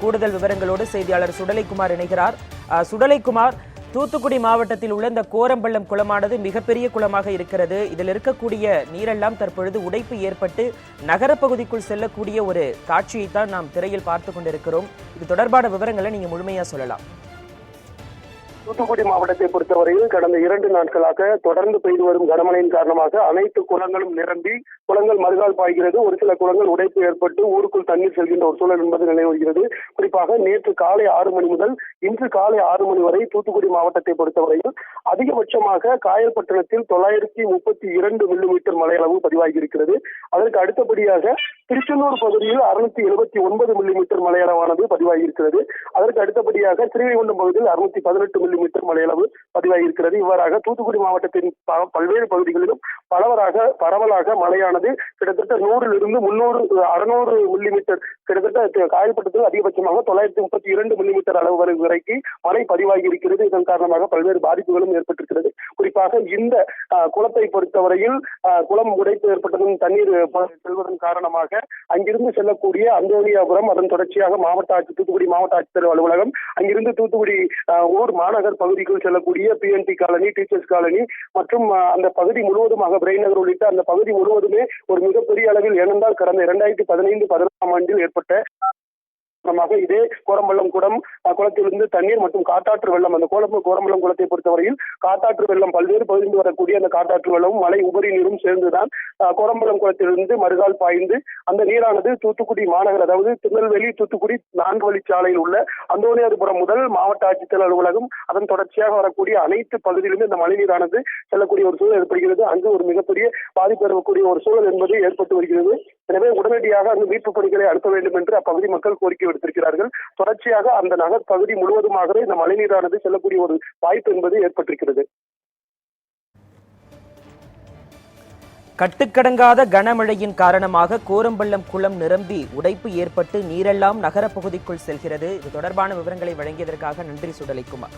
கூடுதல் விவரங்களோடு செய்தியாளர் சுடலைக்குமார் இணைகிறார். அஹ், சுடலைக்குமார் தூத்துக்குடி மாவட்டத்தில் உள்ள இந்த கோரம்பள்ளம் குளமானது மிகப்பெரிய குளமாக இருக்கிறது. இதில் இருக்கக்கூடிய நீரெல்லாம் தற்பொழுது உடைப்பு ஏற்பட்டு நகரப்பகுதிக்குள் செல்லக்கூடிய ஒரு காட்சியைத்தான் நாம் திரையில் பார்த்து கொண்டிருக்கிறோம். இது தொடர்பான விவரங்களை நீங்கள் முழுமையா சொல்லலாம். தூத்துக்குடி மாவட்டத்தை பொறுத்தவரையில் கடந்த இரண்டு நாட்களாக தொடர்ந்து பெய்து வரும் கனமழையின் காரணமாக அனைத்து குளங்களும் நிரம்பி குளங்கள் மறுகால் பாய்கிறது. ஒரு சில குளங்கள் உடைப்பு ஏற்பட்டு ஊருக்குள் தண்ணீர் செல்கின்ற ஒரு சூழல் என்பது நிலவுகிறது. குறிப்பாக நேற்று காலை ஆறு மணி முதல் இன்று காலை ஆறு மணி வரை தூத்துக்குடி மாவட்டத்தை பொறுத்தவரையில் அதிகபட்சமாக காயல்பட்டணத்தில் தொள்ளாயிரத்தி முப்பத்தி இரண்டு மில்லிமீட்டர் மழையளவு பதிவாகியிருக்கிறது. அதற்கு அடுத்தபடியாக திருச்செந்தூர் பகுதியில் அறுநூத்தி எழுபத்தி ஒன்பது மில்லிமீட்டர் மழையானது பதிவாகியிருக்கிறது. அதற்கு அடுத்தபடியாக ஸ்ரீவைகுண்டம் பகுதியில் அறுநூத்தி பதினெட்டு மில்லிமீட்டர் மழையளவு பதிவாகியிருக்கிறது. இவ்வாறாக தூத்துக்குடி மாவட்டத்தின் பல்வேறு பகுதிகளிலும் பரவலாக பரவலாக மழையானது கிட்டத்தட்ட நூறிலிருந்து முன்னூறு அறுநூறு மில்லிமீட்டர் கிட்டத்தட்ட காயல்பட்டத்தில் அதிகபட்சமாக தொள்ளாயிரத்தி முப்பத்தி இரண்டு மில்லிமீட்டர் அளவு வரை வரைக்கு மழை பதிவாகி இருக்கிறது இதன் காரணமாக பல்வேறு பாதிப்புகளும் ஏற்பட்டிருக்கிறது. குறிப்பாக இந்த குளத்தை பொறுத்தவரையில் குளம் உடைப்பு ஏற்பட்டதும் தண்ணீர் செல்வதன் காரணமாக அங்கிருந்து செல்லக்கூடிய அந்தோனியாபுரம் அதன் தொடர்ச்சியாக மாவட்ட மாவட்ட ஆட்சி தூத்துக்குடி மாவட்ட ஆட்சித்தலைவர் அலுவலகம். அங்கிருந்து தூத்துக்குடி ஊர் மாநகர் பகுதிக்குள் செல்லக்கூடிய பிஎன்டி காலனி டீச்சர்ஸ் காலனி மற்றும் அந்த பகுதி முழுவதுமாக பிரெயின் நகர் உள்ளிட்ட அந்த பகுதி முழுவதுமே ஒரு மிகப்பெரிய அளவில் ஏனென்றால் கடந்த இரண்டாயிரத்தி பதினைந்து பதினாறாம் ஆண்டில் ஏற்பட்ட காரணமாக இதே கோரம்பள்ளம் குடம் குளத்திலிருந்து தண்ணீர் மற்றும் காட்டாற்று வெள்ளம் அந்த கோலம் கோரம்பள்ளம் குளத்தை பொறுத்தவரையில் காட்டாற்று வெள்ளம் பல்வேறு பகுதியில் வரக்கூடிய அந்த காட்டாற்று வெள்ளமும் மழை உபரி நீரும் சேர்ந்துதான் கோரம்பள்ளம் குளத்திலிருந்து மறுகால் பாய்ந்து அந்த நீரானது தூத்துக்குடி மாநகர் அதாவது திருநெல்வேலி தூத்துக்குடி நான்கு வழிச்சாலையில் உள்ள அந்தோனியாதுபுரம் முதல் மாவட்ட ஆட்சித்தலைவர் அலுவலகம் அதன் தொடர்ச்சியாக வரக்கூடிய அனைத்து பகுதியிலுமே இந்த மழை நீரானது செல்லக்கூடிய ஒரு சூழல் ஏற்படுகிறது. அங்கு ஒரு மிகப்பெரிய பாதிப்பு ஏற்படக்கூடிய ஒரு சூழல் என்பது ஏற்பட்டு வருகிறது. எனவே உடனடியாக அங்கு மீட்பு பணிகளை அனுப்ப வேண்டும் என்று அப்பகுதி மக்கள் கோரிக்கை விடுத்திருக்கிறார்கள். தொடர்ச்சியாக அந்த நகர் பகுதி முழுவதுமாகவே இந்த மழைநீரானது செல்லக்கூடிய ஒரு வாய்ப்பு என்பது ஏற்பட்டிருக்கிறது. கட்டுக்கடங்காத கனமழையின் காரணமாக கோரம்பள்ளம் குளம் நிரம்பி உடைப்பு ஏற்பட்டு நீரெல்லாம் நகரப்பகுதிக்குள் செல்கிறது. இது தொடர்பான விவரங்களை வழங்கியதற்காக நன்றி சுடலைக்குமார்.